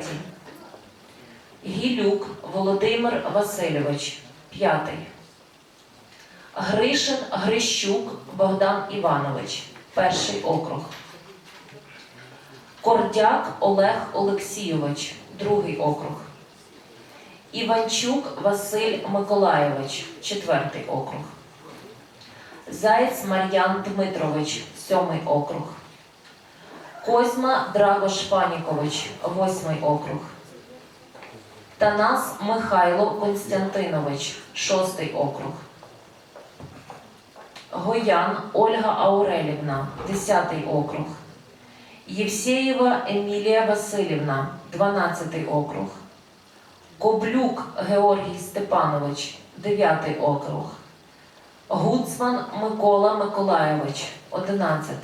третій. Гілюк Володимир Васильович, п'ятий. Гришин Грищук Богдан Іванович, перший округ. Кордяк Олег Олексійович, другий округ. Іванчук Василь Миколайович, четвертий округ. Заєць Мар'ян Дмитрович, сьомий округ. Козьма Драгош Панікович, восьмий округ. Танас Михайло Константинович, шостий округ. Гоян Ольга Аурелівна, 10 округ. Євсеєва Емілія Васильівна, 12 округ. Коблюк Георгій Степанович, 9 округ. Гуцман Микола Миколайович, 11.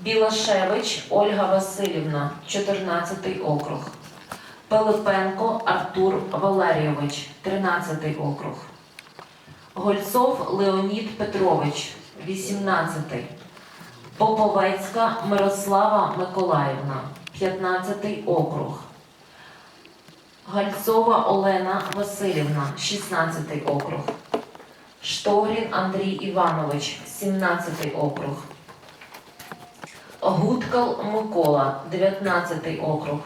Білашевич Ольга Васильівна, 14 округ. Пилипенко Артур Валерійович, 13 округ. Гольцов Леонід Петрович, 18. Поповецька Мирослава Миколаївна, 15 округ. Гальцова Олена Васильівна, 16 округ. Штогрін Андрій Іванович, 17 округ. Гудкал Микола, 19 округ.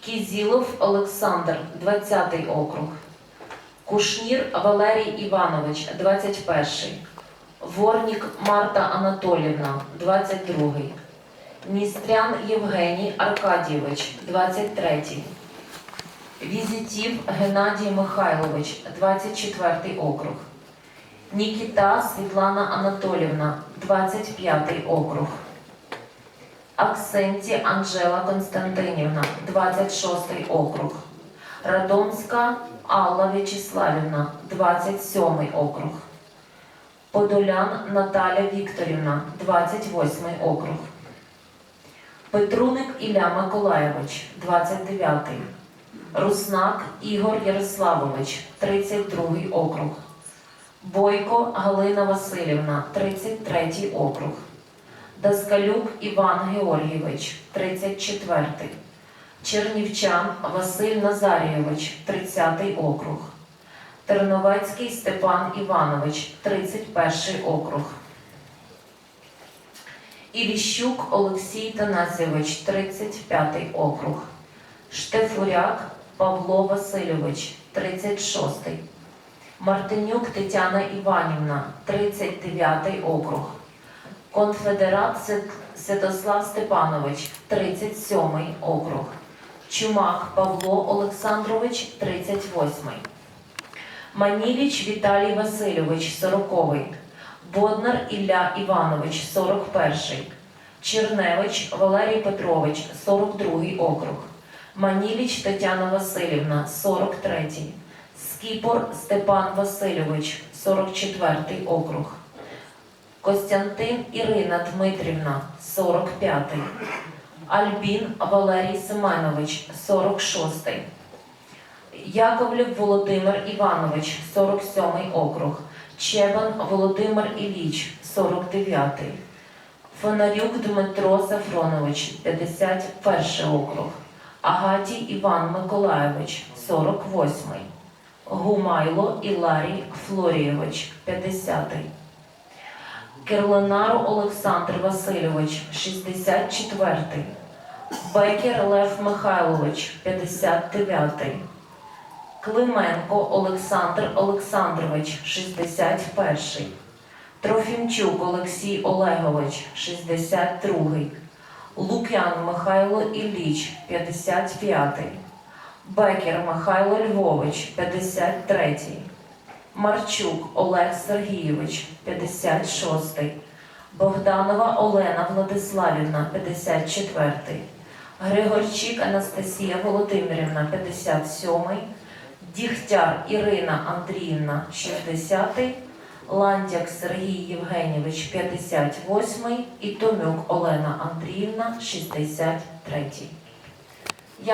Кізілов Олександр, 20 округ. Кушнір Валерій Іванович, 21. Ворнік Марта Анатолівна, 22. Містрян Євгеній Аркадійович, 23. Візитів Геннадій Михайлович, 24 округ. Нікіта Світлана Анатолівна, 25 округ. Аксенті Анжела Константинівна, 26 округ. Радомська Алла В'ячеславівна, 27 округ. Подолян Наталя Вікторівна, 28 округ. Петруник Ілля Миколаєвич, 29. Руснак Ігор Ярославович, 32 округ. Бойко Галина Васильівна, 33 округ. Даскалюк Іван Георгійович, 34. Чернівчан Василь Назарійович, 30 округ. Терновецький Степан Іванович, 31 округ. Іліщук Олексій Танасєвич, 35 округ. Штефуряк Павло Васильович, 36. Мартинюк Тетяна Іванівна, 39 округ. Конфедерат Святослав Степанович, 37 округ. Чумак Павло Олександрович, 38. Маніліч Віталій Васильович, 40. Боднар Ілля Іванович, 41. Черневич Валерій Петрович, 42 округ. Маніліч Тетяна Васильівна, 43. Скіпор Степан Васильович, 44 округ. Костянтин Ірина Дмитрівна, 45. Альбін Валерій Семенович, 46. Яковлів Володимир Іванович, 47 округ. Чебан Володимир Іліч, 49. Фонарюк Дмитро Сафронович, 51 округ. Агатій Іван Миколайович, 48. Гумайло Іларій Флорійович, 50. Кирлинаро Олександр Васильович, 64. Бекер Лев Михайлович, 59. Клименко Олександр Олександрович, 61. Трофімчук Олексій Олегович, 62. Лук'ян Михайло Ілліч, 55. Бекер Михайло Львович, 53. Марчук Олег Сергійович, 56. Богданова Олена Владиславівна, 54. Григорчик Анастасія Володимирівна, 57. Дігтяр Ірина Андріївна, 60. Ландяк Сергій Євгенійович, 58. І Томюк Олена Андріївна, 63.